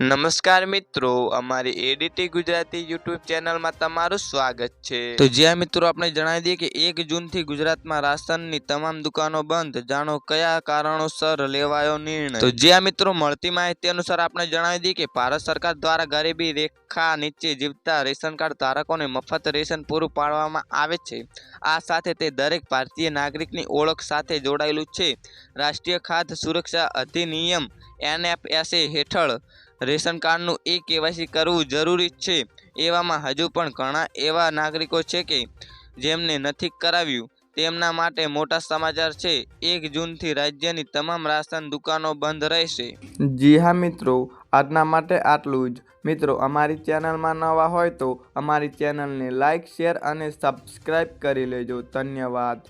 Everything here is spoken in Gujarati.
નમસ્કાર મિત્રો, અમારી એડીટી ગુજરાતી યુટ્યુબ ચેનલમાં તમારું સ્વાગત છે. તો જ્યાં મિત્રો આપણે જણાવી દઈએ કે એક જૂનથી ગુજરાતમાં રાશનની તમામ દુકાનો બંધ, જાણો કયા કારણોસર લેવાયો નિર્ણય? તો જ્યાં મિત્રો મળતી માહિતી અનુસાર આપણે જણાવી દઈએ કે ભારત સરકાર દ્વારા ગરીબી રેખા નીચે જીવતા રેશન કાર્ડ ધારકોને મફત રેશન પૂરું પાડવામાં આવે છે. આ સાથે તે દરેક ભારતીય નાગરિકની ઓળખ સાથે જોડાયેલું છે. રાષ્ટ્રીય ખાદ્ય સુરક્ષા અધિનિયમ એનએફએસએ હેઠળ રેશન કાર્ડનું એ કેવાયસી કરવું જરૂરી છે. એવામાં હજુ પણ ઘણા એવા નાગરિકો છે કે જેમને નથી કરાવ્યું. તેમના માટે મોટા સમાચાર છે. એક જૂનથી રાજ્યની તમામ રાશન દુકાનો બંધ રહેશે. જી હા મિત્રો, આજના માટે આટલું જ. મિત્રો, અમારી ચેનલમાં નવા હોય તો અમારી ચેનલને લાઇક શેર અને સબસ્ક્રાઈબ કરી લેજો. ધન્યવાદ.